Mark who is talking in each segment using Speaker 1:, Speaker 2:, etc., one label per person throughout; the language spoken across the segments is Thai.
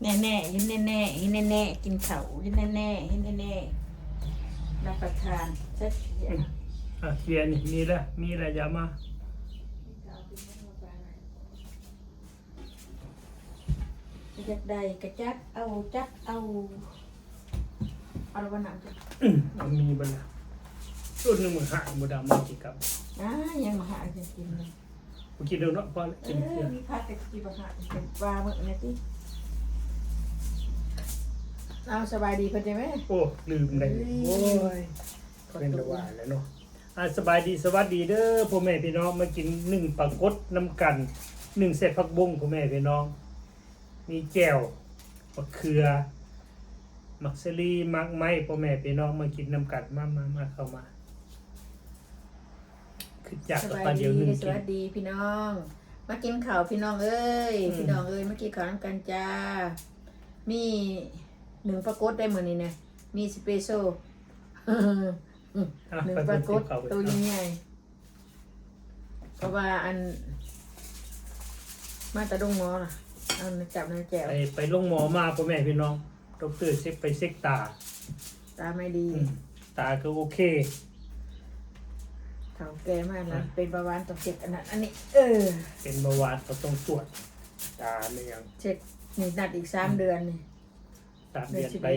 Speaker 1: แน่แน่ๆยินแน่แน่ๆยินแน่แน่ๆกินเขาวยินแน่แน่ๆยินแน่แน่ๆรับประทานสักเดียว
Speaker 2: อะเขียนนี่มีแล้วมีอะไรอย่ามา
Speaker 1: อยากได้กระจัดเอาจัดเอาเอาละวันหนังจ้ะ
Speaker 2: อื้อมันมีบันละรุ่นหนึงมือหาบ่ดามาจิกับ
Speaker 1: อ่ายังมาหาจะกินเลย
Speaker 2: บ่คิดเดี๋ยวเนาะพอแล้ว
Speaker 1: เอ
Speaker 2: กินเสีย
Speaker 1: อมีพัดแต่กินมาหาเป็นปลาเมื่อนี่ติ เอาสบายดีเพิ่นใช่ไหม
Speaker 2: โอ้ลืมเลยโอ้ยเป็นระว่าแล้วเนาะอะสบายดีสวัสดีเด้อพ่อแม่พี่น้องมากินหนึ่งปลากดน้ำกันหนึ่งเศษผักบุ้งพ่อแม่พี่น้อง มีแจ่วมะเขือมักซลีมักไม้พ่อแม่พี่น้องมากินน้ำกันมามามาเข้ามาคือจาก
Speaker 1: ส
Speaker 2: กับ
Speaker 1: บาย
Speaker 2: ปลาเดียวหนึ่ง
Speaker 1: ดีส
Speaker 2: กิน
Speaker 1: วัสดีพี่น้อง มากินข้าวพี่น้องเอ้ย
Speaker 2: อืม
Speaker 1: พี่น้องเอ้ยมากินข้าวน้ำกันจ้า มี หนึ่งปลากดได้เหมือนนี่นะมีสเปโซ
Speaker 2: อะ
Speaker 1: หนึ่ง
Speaker 2: ไป
Speaker 1: ป
Speaker 2: บ
Speaker 1: ลานก
Speaker 2: ติ
Speaker 1: ด
Speaker 2: ดเขาไป
Speaker 1: ตัวใหญ่ๆเพราะว่าอัน มาแตะดงหมอล่ะเอามาจับนาแจว
Speaker 2: ไปไปลงหมอมาพ่อแม่พี่น้องดอกเตอรเช็คไปเช็คตา
Speaker 1: ตาไม่ดี
Speaker 2: อืมตาก็โอเค
Speaker 1: เฒ่าแก่มากนะเป็นประวานต้องเช็คอันนั้นอันนี้ เออ
Speaker 2: เป็นเบาหวานก็ต้องตรวจตาไม่ยัง
Speaker 1: เช็คนี่นัดอีกสามเดือนนี่
Speaker 2: ตามเดือนไป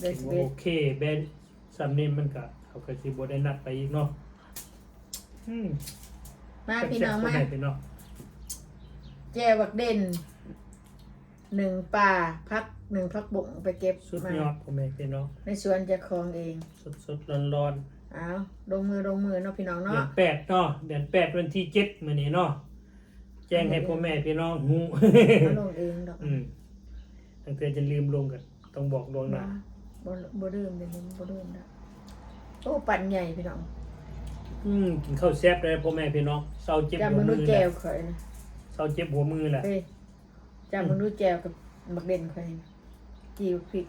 Speaker 1: เดือน
Speaker 2: ถึ
Speaker 1: สิ
Speaker 2: ง
Speaker 1: บ
Speaker 2: ว่า
Speaker 1: เอ็ด
Speaker 2: โอเคแบนสำเนียงมันก็เขาก็สิบ่ได้นัดไปอีกเนาะอืม
Speaker 1: มาพี่น้องมา
Speaker 2: แซ่บๆพ่แพี่น้อง
Speaker 1: แจวบักเด่นหนึ่งป่าพักหนึ่งพักบุ่งไปเก็บ
Speaker 2: สุด
Speaker 1: มาย
Speaker 2: อดพ่อแม่พี่น้อง
Speaker 1: ในสวนเจะคลองเอง
Speaker 2: สดๆร้อน
Speaker 1: เอาลงมือลงมือเนาะพี่น้อง
Speaker 2: ๆเดือ
Speaker 1: เนาะ
Speaker 2: นแปดเนาะเดือนแปดวันที่เจ็ดมื้อนี้เนาะแจ้งให้พ่อแม่พี่น้องฮู้
Speaker 1: มาลงเองดอก
Speaker 2: อืมตั้งแต่จะลืมลงกัน ต้องบอกลวงห
Speaker 1: บ่
Speaker 2: น้า
Speaker 1: บ่บ่ดื่มเดี๋ยวนี้บ่ดื่มแล้วโอ้ปั่นใหญ่พี่น้อง
Speaker 2: อืมกินข้าวแซ่บเลยพ่อแม่พี่น้องเศร้าเจ็บ
Speaker 1: จำ
Speaker 2: หั
Speaker 1: ม
Speaker 2: ว
Speaker 1: นุ
Speaker 2: มื
Speaker 1: ษย์
Speaker 2: อ
Speaker 1: แจ
Speaker 2: แหละ
Speaker 1: วข่อยนะ
Speaker 2: เศร้าเจ็บหัวมือแหละ
Speaker 1: เฮ้ยจำมนุษย์แจวกับบักเด่นข่อยนะจีบพริก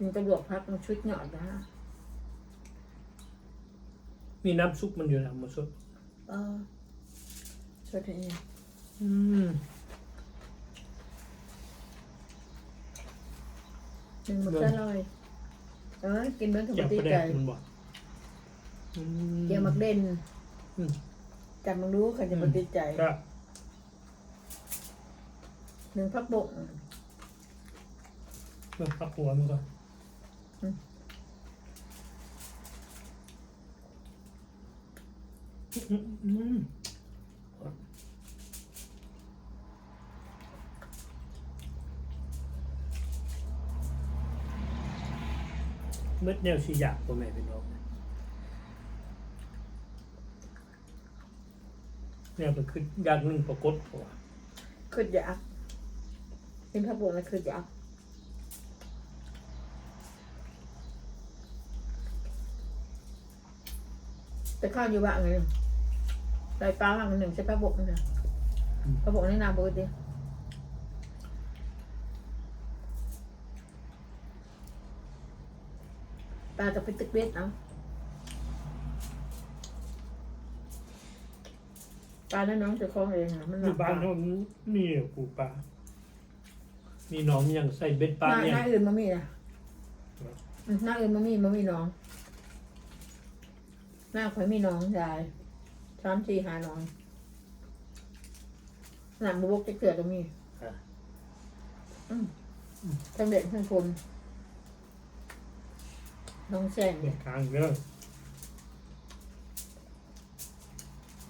Speaker 1: มันตำรวจพักมันชุดหยอดนะ
Speaker 2: มีน้ำซุปมันอยู่นะหมดซุป
Speaker 1: เออชุดนี้
Speaker 2: อืม
Speaker 1: หนึ่งมันจะลอยเออกินเบิ้งกับ
Speaker 2: อยาก
Speaker 1: ตี
Speaker 2: ไปได้
Speaker 1: ไก่
Speaker 2: มันบอกอืม
Speaker 1: เกี่ยวมักเด่น
Speaker 2: อืม
Speaker 1: จำมึงรู้ค่ะจะมาติดใจ
Speaker 2: ก็
Speaker 1: หนึ่งพักบก
Speaker 2: เมื่อพักหัวมันก่อน
Speaker 1: อืม
Speaker 2: อืม เมื่อแนวสิอยากพ่อแม่พี่น้องแนวก็คืออยากหนึ่งปรากฏพราะว่า
Speaker 1: คืออยากเป็นพักบกนะคืออยากแต่ข้าวอยู่บ้านไงไรปลาบ้างหนึ่งใช่พักบกนะพักบกนี่นามปกติ ลากับเป็นตึกเบ็ดเอาปลาแล้วน้องจะคล้องเองอะมันห
Speaker 2: อยู่
Speaker 1: นัก
Speaker 2: บ้านเขามีปูปลามีหน้องอย่างใส่เบ็ด
Speaker 1: ห
Speaker 2: ปลา
Speaker 1: น้า
Speaker 2: เนี่ย
Speaker 1: หน้าอื่นมันมีนะอืมหน้าอื่นมันมีมันมีน้อง หน้าข่อยมีน้องยายสามสี่หาน้องหนังบุบกจะเกิดก็มี
Speaker 2: อะ
Speaker 1: อืม ทั้งเด็กทั้งคน น้องแซง
Speaker 2: เนี่ยทางเรื่อง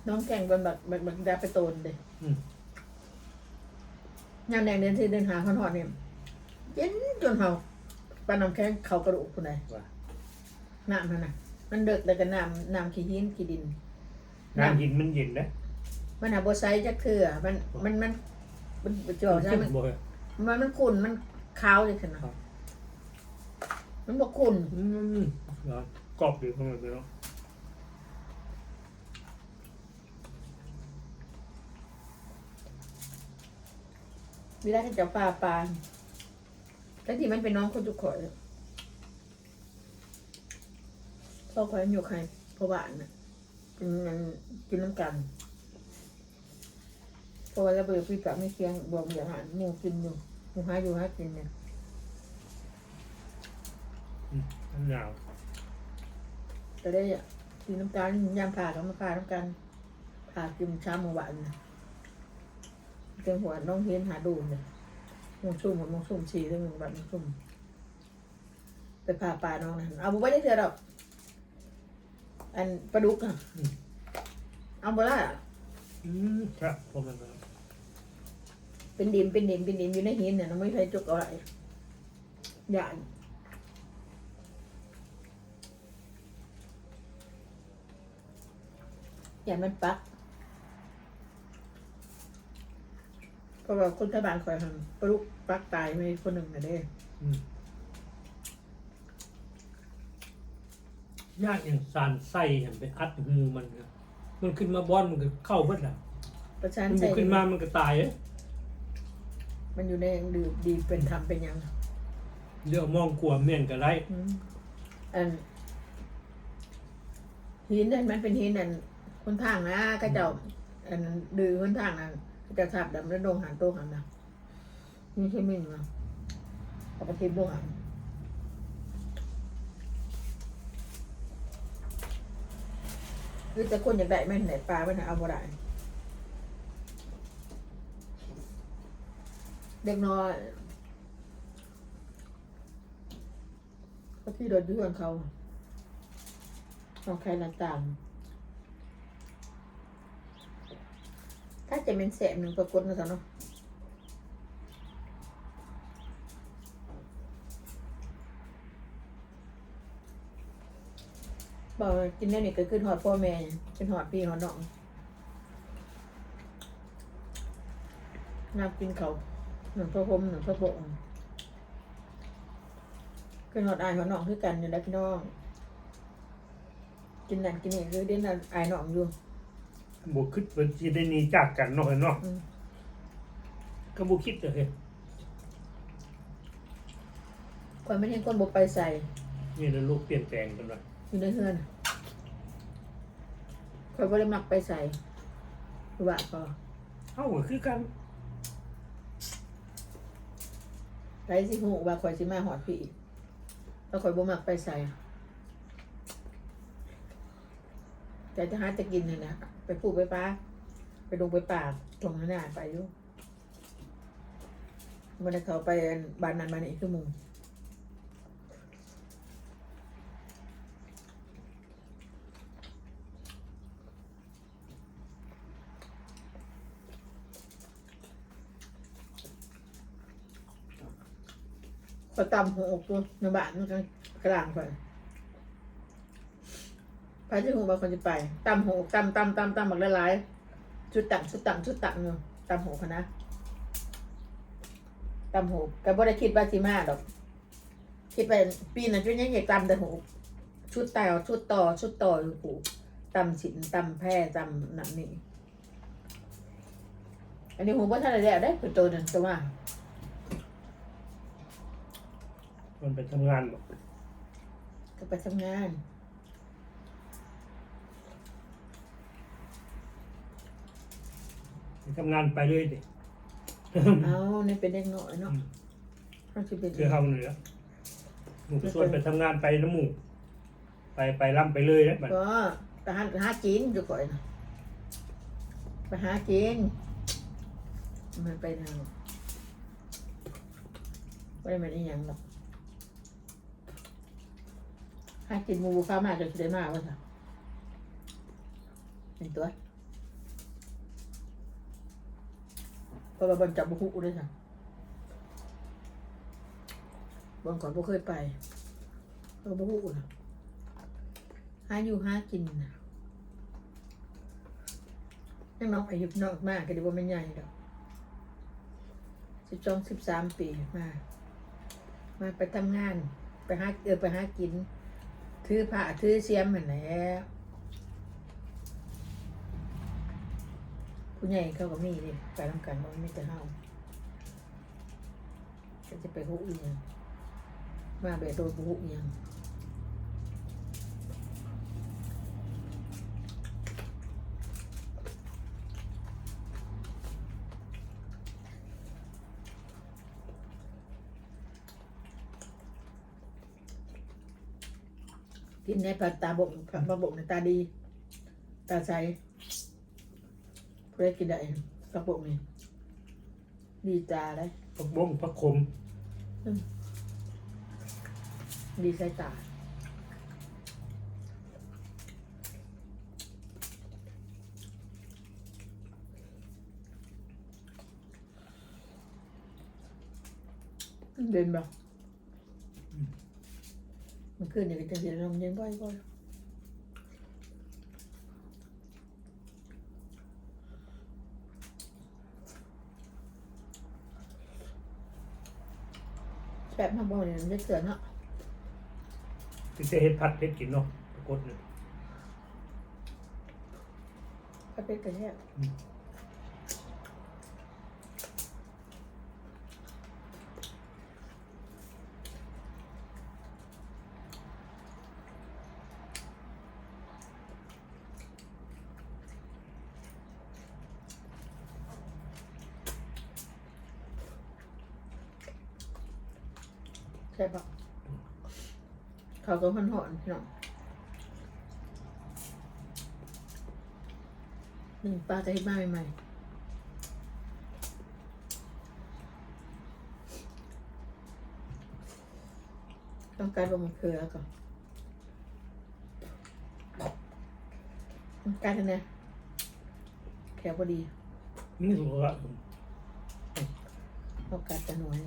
Speaker 1: น้องแข่งบนบักบักบักดาไปโตนเด็
Speaker 2: อืม
Speaker 1: ยามแดงเดินที่เดินหาคอนหอดเนี่ยเย็นจนเฮาปลาน้ำแข็งเขากระดูกคนใด
Speaker 2: ว่า
Speaker 1: น้ำมันน่ะ มันเดึกแต่ก็น้ำน้ำขี้หินขี้ดิน
Speaker 2: น้ำหินมันเย็นนะ
Speaker 1: มันหาบไซจักเถื่อมันมันมันมันมันจะบอกใช่มัน
Speaker 2: บ่อย
Speaker 1: มันมันขุ่นมันขาวเลยค่ะนะครับ มันบอกขุ่น
Speaker 2: อืมร้อนกรอบอยู่ข้างในเนาะ
Speaker 1: เวลาที่จะปลาปลาแล้วที่มันเป็นน้องคนจุกข่อยพ่อข่อยอยู่ใครพ่อบ้านน่ะกินมันกินน้ำกันเพราะว่าเราเบื่อพี่ปะไม่เคียงบอกอย่างอาหารหมูกินอยู่หมูหูหาอยู่หากินเนี่ย
Speaker 2: มันหนาว
Speaker 1: จะได้กินน้ำตาลยามผ่าก็มาผ่าน้ำกันผ่ากินเช้ามื้อวานนะเต็มหัวน้องเฮียนหาดูเนี่ยมงซุ่มกับมงซุ่มชีเรื่องมึงแบบมงซุ่มไปผ่าปลาน้องนะเอาบุไว้ได้เถอะดอก อันปลาดุกอะเอาบ่ละ
Speaker 2: อืมครับผมมัน
Speaker 1: เป็นดินเป็นดินเป็นดินอยู่ในหินเนี่ยน้องไม่เคยจุกเอาอะไรอย่าน อย่ามันปักเพราะว่าคนทบานคอยทำปลุกปักตายไม่คนหนึ่งนะเด้
Speaker 2: อืมยากอย่างสารไส้เห็นไปอัดหูมันครับมันขึ้นมาบอนมันก็เข้าเบิดอะ
Speaker 1: ประชา
Speaker 2: มัน
Speaker 1: ใส่
Speaker 2: บุขึ้นมามันก็ตายเอ้ย
Speaker 1: มันอยู่ในดื่มดีเป็นทำเป็นหยัง
Speaker 2: เรื่องมองกลัวเม่นก็ไร
Speaker 1: อืมอันหินนั่นมันเป็นหินนั่น คนทางนะก็เจ้าอันดื้อคนทางนั้นก็จะทับดำแล้วดงหันโตหันนะนี่ใช่ไหมนะเอาไปทิพย์ดงหันคือแต่คนอยากได้แม่นไหนปลาไม่นเอาบ่ได้เด็กน้อยเขาที่โดนยื่นเขาเอาใครน้าต่าง ถ้าจะเป็นแสนหนึ่งปรากฏนะจ๊ะเนาะบอกกินได้นี่ก็ขึ้นหอดพ่อแม่เป็นหอดพี่หอดน้องนับกินเขาหนึ่งพระพรมหนึ่งพระโบงขึ้นหอดอายหอดน้องคือกันอยู่แล้วพี่น้อง กินนั่นกินนี่คือเด่นนั่นอายน้องอยู่
Speaker 2: บุคิดว่าจะได้หนีจากกันเนาะเนาะ
Speaker 1: อืม
Speaker 2: ก็บุคิดเลย
Speaker 1: คนไม่เห็นคนบกไปใส่
Speaker 2: นี่แล้วลูกเปลี่ยนแปลงกันเลย
Speaker 1: อยู่ในเฮือนคนบ่ได้มักไปใส่ว่าก็
Speaker 2: เอ้าก็คือกัน
Speaker 1: ไรสิหูว่าคอยสิมาหอดพี่แล้วคอยบ่มักไปใส่ แต่จะหาจะกินเนี่ยนะไปปลูกไปป้าไปดงไปป่าตรงนั้นน่ะไปอยู่มันเขาไปบ้านนั้นบ้านนี้คือมุงก็ตำหัวอกตัวในบ้านมันก็กลางไป ไปที่หูบางคนจะไปตำหัวอกตำตำตำตำบักละลายชุดตังชุดตังชุดตังเนาะตำหัวคณะตำหัวก็บ่ได้คิดว่าสิมาดอกคิดไปปีนั้นจุดยังอยากตำแต่หัวชุดแต่ชุดต่อชุดต่ออยู่หูตำสินตำแพร่ตำนั่นนี่อันนี้หูบ่ทันได้แล้วได้คือตัวนั้นตัวว่า
Speaker 2: มันไปทำงานบอก
Speaker 1: ก็ไปทำงาน
Speaker 2: ไป ทำงานไปเลยดิ
Speaker 1: เอานี่เป็นเด็กน้อยเนาะเขาจะเป็น
Speaker 2: คือเฮาเหนือหมูก็ชวนไปทำงานไปน้ำหมูไปไปล่ำไปเลยนะบัด
Speaker 1: ก็ไปหาไปหาจีนอยู่ก่อนนะไปหาจีนมันไปทางไม่ได้มาได้หยังหรอกหากินหมูข้าวมาจะได้มากวะจ้ะเห็นตัว เพราะว่าบนจับบุกุด้วยจ้ะบนก่อนบ่เคยไปเราะบุกุนะหาอยู่หากินนะยังน้องอายุน้อยมากก็ดีว่าไม่ใหญ่ดอกสิบสองสิบสามปีมา มาไปทำงาน ไปหาเออไปหากิน ถือผ้าถือเสียมเหมือนแล้ว ผู้ใหญ่เขาก็มีดิไปทำกันบ้านไม่จะเฮาก็จะไปหุบอีกมาแบบโดนหุบอีกกินในปลาตาบกผัดมาบกในตาดี ตาใส เพื่อกินได้ปลาบกนี่ดีตาเลย
Speaker 2: ผักบงผักขม
Speaker 1: ดีใส่ตาเดินบ่มันขึ้นอย่างจะเห็นลมเย็นบ่อยๆ แบบมาบ่อยเนี่ยมันจะเสือเนาะ
Speaker 2: ที่จะเฮ็ดผัดเฮ็ดกินเนาะปรากฏเนี่ย
Speaker 1: ก็เป็นกันเนี่ยใช่ปะเขาก็หอนหอนๆพี่น้องหนึ่งปลากระเทียมมาใหม่ๆต้องการลงมะเขือก่อนต้องการนะแขวพอดี
Speaker 2: นี่สุกละ
Speaker 1: ต้องการจะน้อย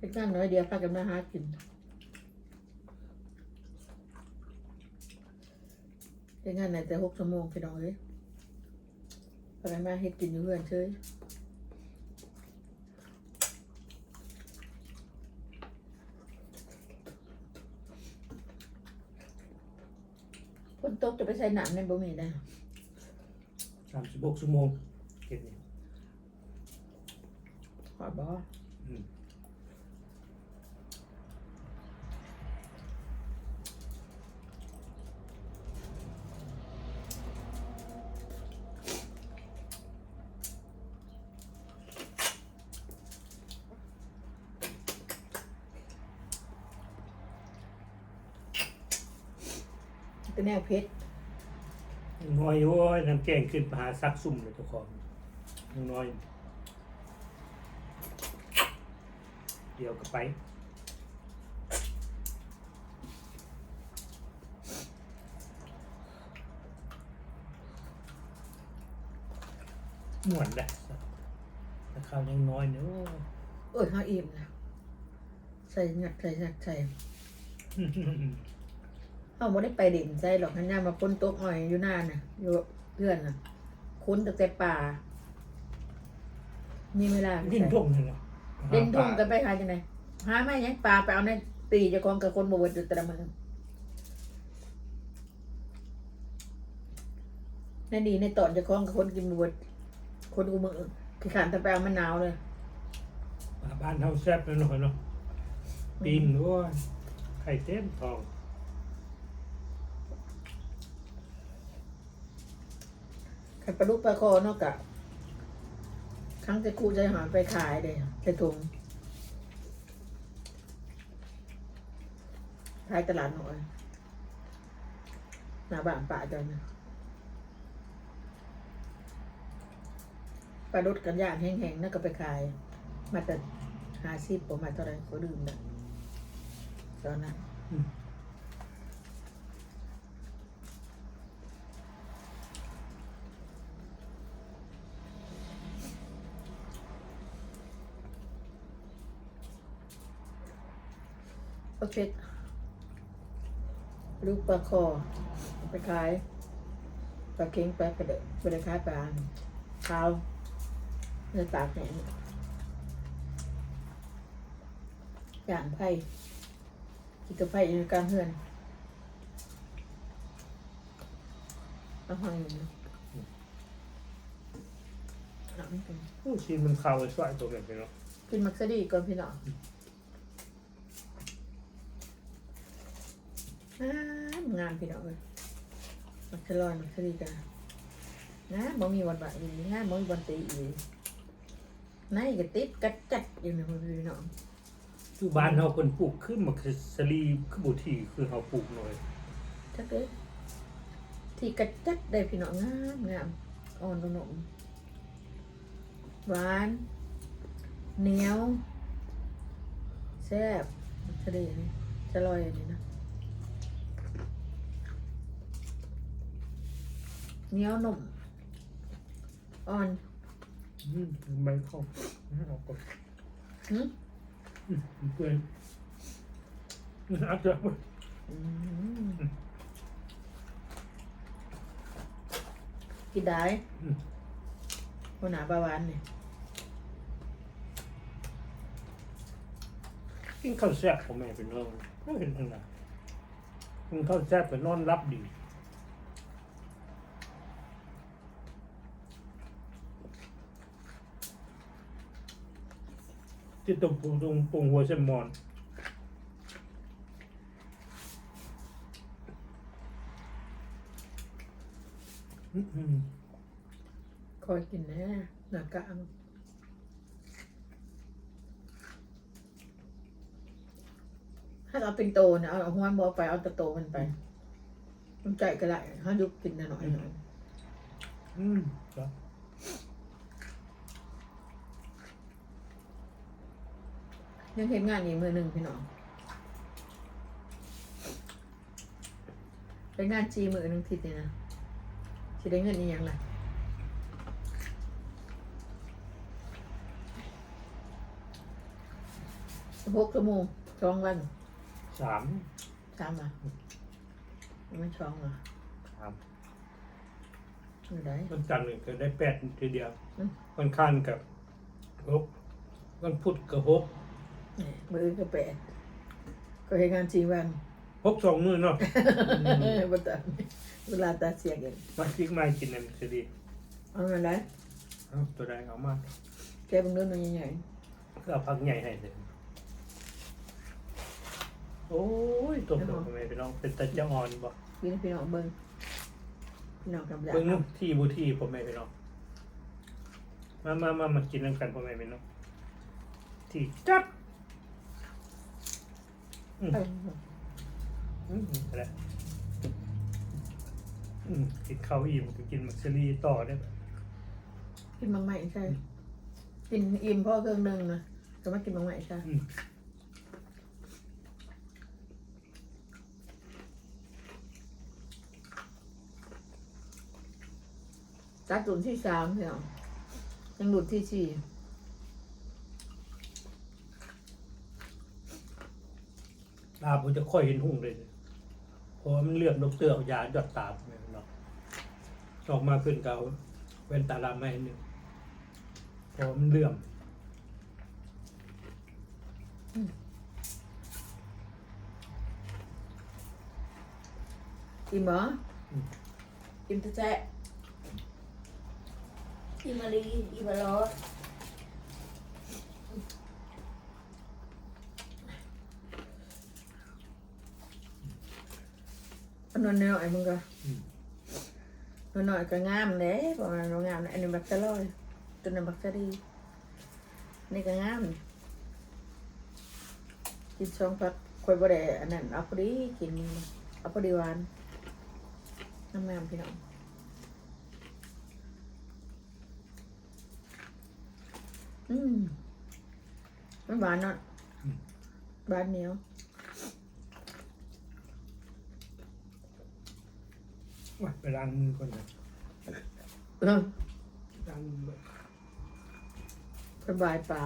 Speaker 1: เป็นงานน้อยเดียวพากันมาหากินเป็นงานไหนแต่หกชั่วโมงพี่น้องเลยพากันมาเฮ็ดกินอยู่เพื่อนเฉยคนตกจะไปใส่หนามในบ่มีได้
Speaker 2: สามสิบหกชั่วโมงเก็บนี่
Speaker 1: ขอบ่
Speaker 2: อื
Speaker 1: แนวเพชร
Speaker 2: น้อยโอ้ยน้ำแกงขึ้นไปหาซักซุ่มเลยเจ้าของยังน้อย เดี๋ยวก็ไปหมวนได้แต่ข้าวยังน้อยเนอะ
Speaker 1: เออเขาอิ่มนะใส่หนักใส่หนักใส่ เขาไม่ได้ไปเด่นใส่หรอกขันย่ามาคนตกอ่อยอยู่หน้าน่ะอยู่เพื่อนน่ะคุ้นตั้งแต่ป่า มีเวลาไป
Speaker 2: ดิ้น
Speaker 1: ใส่
Speaker 2: ทุ่งเลยเนาะ
Speaker 1: เด่นทุ่งกันไปหาจังไงหาไม่ยังปลาไปเอาในตีเจะกองกับคนบวชอยู่แต่ละมือในดีในตอนเจะกองกับคนกินบวชคนกูมือขี้ขานตะแปเอามะนาวเลย
Speaker 2: บ้านเฮาแซ่บเลยเนาะเนาะปีนด้วยไข่เต็มทอง
Speaker 1: ขันปลาลูกปลาคอนอกจากครั้งจะกูจะหาไปขายเลยใส่ถุงขายตลาดหน่อยหน้าบ้านป่าจันะปลาดุดกันย่างแห้งๆนั่นก็ไปขาย มาแต่หาซิบผมมาเท่าไรก็ดื่มนะตอนนั้น โอเคลูกปลาคอไปขายปลาเค็งปลากระเดะไปเลยขายปลาขาวเนื้อตากแห้งอย่างไผ่กินกับไผ่อยู่กลางเฮือนเอาห้องอย่างนี้เอาไม่เป็น
Speaker 2: ผู้ชีมันเข้าไปช่วยตัวแบบนี้เนาะ
Speaker 1: กินมักซะดีก่อนพี่น้องอ่า งามพี่น้องเลยมันจะลอยมันจะดีกันนะบ่มีวันบะอีนะบ่มีวันตีอีนายก็ติดกัดจัดอยู่ในมือพี่น้อง
Speaker 2: อยู่บ้านเฮาเพิ่นปลูกขึ้นมาคือสลีคือบ่ที่คือเฮาปลูกหน่อย
Speaker 1: ถ้าเกิดที่กัดจัดได้พี่น้องงามงามอ่อนนุ่มหวานเหนียวแซ่บจะดีนี่จะลอยอันนี้นะ เหนียวนุ่มอ่อน
Speaker 2: อืมใบเข้าเอาก่อน
Speaker 1: หืม
Speaker 2: อืมเปื่อยอืมเอาเถอะ
Speaker 1: อืมกินได้
Speaker 2: อืม
Speaker 1: หัวหน้าบาหวานเนี่ย
Speaker 2: กินข้าวแซ่บของแม่เป็นเรื่องก็เห็นทางนั้นกินข้าวแซ่บไปนอนรับดี ที่ตรงปูตรงปงหัวเซมมอนอืมอืม
Speaker 1: คอยกินแน่หน้ากะมันถ้าเอาเป็นโตเนี่ยเอาเอาหัวบอไปเอาแตะโตมันไปมันใจก็ได้ถ้ายุบกินหน่อยหน่อย
Speaker 2: อืมครับ
Speaker 1: ยังเห็นงานอีกมือหนึ่งพี่น้อง เป็นงานจีมือหนึ่งทิศนี่นะสิได้เงินอีหยังล่ะหกชั่วโมงสองวัน
Speaker 2: สาม
Speaker 1: สามอะไม่สองอะ
Speaker 2: สาม
Speaker 1: ไม่ได้
Speaker 2: วันจันทร์นี่ก็ได้แปดทีเดียว
Speaker 1: อืม
Speaker 2: วันข้านกับหกวันพุธกับหก
Speaker 1: นี่ มือก็แปดก็เห็นงานจริงวัน
Speaker 2: หกสองมือเนาะ
Speaker 1: บัตรเวลาตาเสียงเอง
Speaker 2: มาพริกมากินนั่นจะดี
Speaker 1: เอามาได้
Speaker 2: เอาตัวใดเอามา
Speaker 1: แกบังเดินมาใหญ่
Speaker 2: ก็เอาพักใหญ่ให้เลยโอ้ยตัวเกิดทำไมพี่น้องเป็นตะจะอ่อนบ่
Speaker 1: ๆพี่น้องพี่น้องเบิ้งพี่น้องกำลัง
Speaker 2: เบิ่งนู้นที่บูที่พ่อแม่พี่น้องมามามามากินน้ำกันพ่อแม่พี่น้องที่จัด
Speaker 1: เออ
Speaker 2: อืมอะไรอืมกินข้าวอิ่มก็กินมักซรีต่อได้ไหม
Speaker 1: กินบางใหม่ใช่ กินอิ่มพ่อเครื่องหนึ่งนะแต่ไม่กินบางใหม่ใช่
Speaker 2: อืม
Speaker 1: จัดจุดที่สามพี่น้องยังหลุดที่สี่
Speaker 2: ตาผมจะค่อยเห็นหุ่งเลยเพราะว่ามันเลือดนกเตือกยาหยอดตาพ่อแม่พี่น้องออกมาขึ้นเกาเว้นตาลามไม่หนึ่งเพราะว่ามันเลื่อม
Speaker 1: อิ่มเหรอ
Speaker 2: อืม
Speaker 1: อิ่มตะแจ๊ะ
Speaker 3: อีมารีอีมาลอ ส
Speaker 1: อันนั้นหน่อยมึงก็
Speaker 2: อืม
Speaker 1: นหน่อยก็งามเด้ประมาณว่างามนะอันนี้บักจะลอยตัวนั้นบักจะดีนี่ก็งามกินสองพักคอยบ่ได้อันนั้นเอาพอดีกินเอาพอดีหวานน้ำงามพี่น้องอืมมันหวานเนาะหวานเหนียว
Speaker 2: ว่าไปล้างมือก่อนนะ
Speaker 1: เออ
Speaker 2: ล้างมือ
Speaker 1: สบายปลา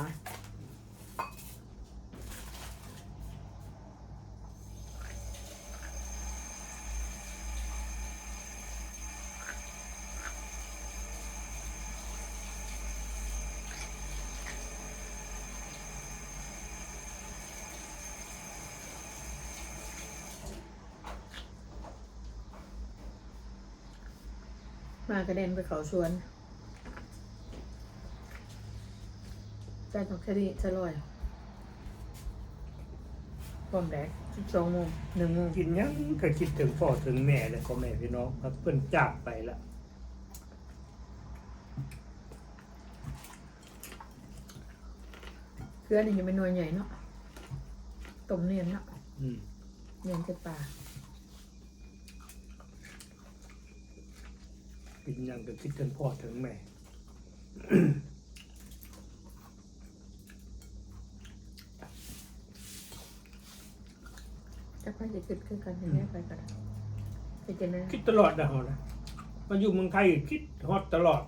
Speaker 1: มากระเด็นไปเขาสวนใจต้องแค่นี้จะลอยไปความแดกสิบสองโมงหนึ่งโมง
Speaker 2: กินหยังก็คิดถึงพ่อถึงแม่เลยพ่อแม่พี่น้องครับเพิ่นจากไปละ
Speaker 1: เพื่อนนี่ยังเป็นหน่วยใหญ่เนาะต้มเนียนเนาะ
Speaker 2: อืม
Speaker 1: เนียนจะปลา
Speaker 2: กินหยังก็คิดถึงพ่อถึงแม่
Speaker 1: จะไปจะคิดขึ้นกันอย่างนี้ไปกันไปจะนั่น
Speaker 2: คิดตลอดนะเฮานะมาอยู่เมืองไทยคิดฮอดตลอด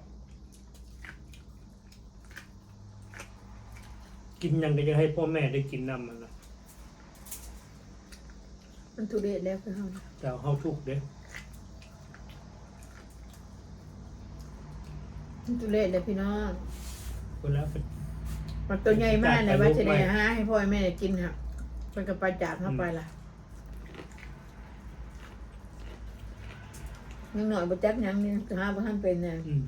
Speaker 2: กินหยังก็จะให้พ่อแม่ได้กินนำมันนะ
Speaker 1: มันทุเรศแล้วคือเฮานะ
Speaker 2: แต่เฮาทุกข์เด้
Speaker 1: มันทุเรศเลยพี่น้อง
Speaker 2: คนแล้วเป็น
Speaker 1: มันตัวใหญ่มากเลยว่าจะได้หาให้พ่อให้แม่กินค่ะมันก็ไปจากเข้าไปล่ะยังหน่อยบ่จักหยังนี่หาบ่ทันเป็นเนี่ย
Speaker 2: อืม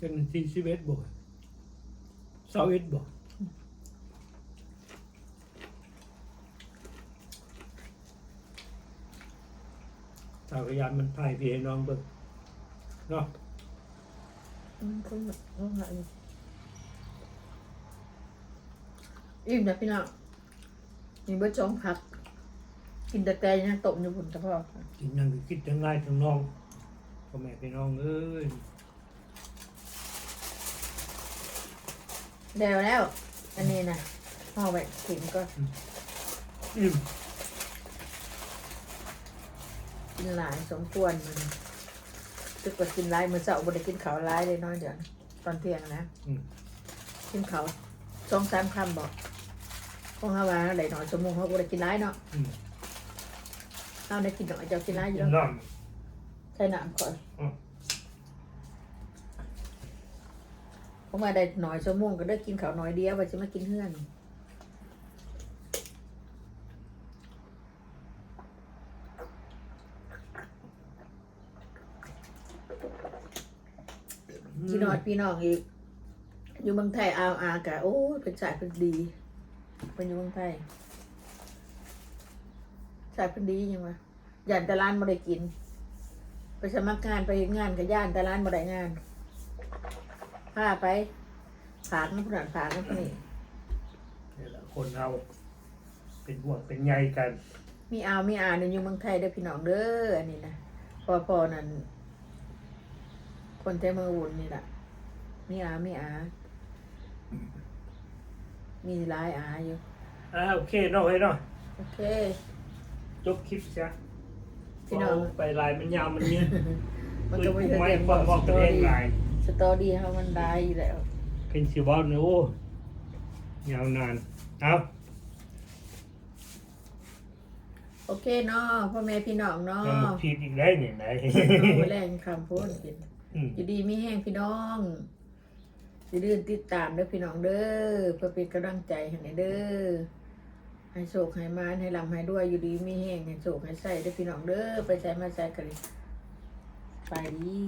Speaker 2: จนที่สิบเอ็ดบ่เสาเอ็ดบ่ สาวพยานมันถ่ายพี่ให้น้องเบิ่งเนาะ
Speaker 1: มันคนแบบว่าไงอิ่มนะพี่น้องมีเบิดสองผัก กินแต่แต่ยังตกอยู่บนตะพอ
Speaker 2: กินยังก็คิดทั้งง่ายทั้งน้องพ่อแม่พี่น้องเอ้ย
Speaker 1: เดี๋ยวแล้ว อันนี้นะห่อไว้ถึงก็
Speaker 2: อิ่ม
Speaker 1: กินหลายสมควรมันตึกว่ากินหลายมือเสาร์บ่ได้กินข้าวหลายเลยน้อยเดี๋ยวตอนเที่ยงนะ
Speaker 2: อืม
Speaker 1: กินข้าวสองสามคำบอกพวกเขาว่าอะไรหน่อยชั่วโมงเขาบ่ได้กินหลายเนาะ
Speaker 2: อืม
Speaker 1: เขาได้กินหน่อยเจ้ากินหลายอยู่
Speaker 2: กิน
Speaker 1: แล้ว
Speaker 2: น้
Speaker 1: ใส่น้ำก่อน
Speaker 2: อืม
Speaker 1: เพราะมาได้หน่อยชั่วโมงก็ได้กินข้าวหน่อยเดียวว่าจะมากินเฮือนำ พี่ น้องพี่น้องอีก อยู่เมืองไทยเอาอากะโอ้ยเป็นสายเป็นดี เป็นอยู่เมืองไทยสายเป็นดียังวะย่านแต่ร้านบ่ได้กิน ไปสมัครงานไปงานกับย่านแต่ร้านบ่ได้งานพาไปผากน้ำผุนผากน้ำผุนี่
Speaker 2: นี่แหละคนเราเป็นห่วงเป็นใยกัน
Speaker 1: มีเอามีอาเนี่ยอยู่เมืองไทยเด้อพี่น้องเด้ออันนี้นะพอพอนั่น คนแท้เมืองอุ่นนี่แหละมีอามีอา มีหลายอาอยู่
Speaker 2: อ่าโอเคเนาะเฮ้ยเนาะ
Speaker 1: โอเค
Speaker 2: จบคลิปจ้ะ
Speaker 1: พี่น้อง
Speaker 2: เาไปลายมันยาวมันเนี้ย
Speaker 1: มัน
Speaker 2: ปื
Speaker 1: ก็
Speaker 2: น
Speaker 1: ไม่
Speaker 2: กู
Speaker 1: ใช่
Speaker 2: ไม่
Speaker 1: เรื่อง
Speaker 2: ความบอก
Speaker 1: ส
Speaker 2: ตัว
Speaker 1: ตอ
Speaker 2: เอง
Speaker 1: รี่
Speaker 2: ลาย
Speaker 1: สตอรี่เขามันได้อยู่แล้ว
Speaker 2: เป็นชีวะเนี่ยโอ้ยาวนานเอา
Speaker 1: โอเคเนาะพ่อแม่พี่น้องเนาะ
Speaker 2: ยังหมดทีอีกได้เนี่ยไหน
Speaker 1: เอาแรงคำพูดกิน
Speaker 2: อ
Speaker 1: ยู่ดีไม่แห้งพี่น้องอย่าลืมติดตามเด้อพี่น้องเด้อเพื่อเป็นกำลังใจให้หน่อยเด้อให้โศกให้มานให้ลำให้ด้วยอยู่ดีไม่แห้งให้โศกให้ใส่เด้อพี่น้องเด้อไปใส่มาใส่กันไปดี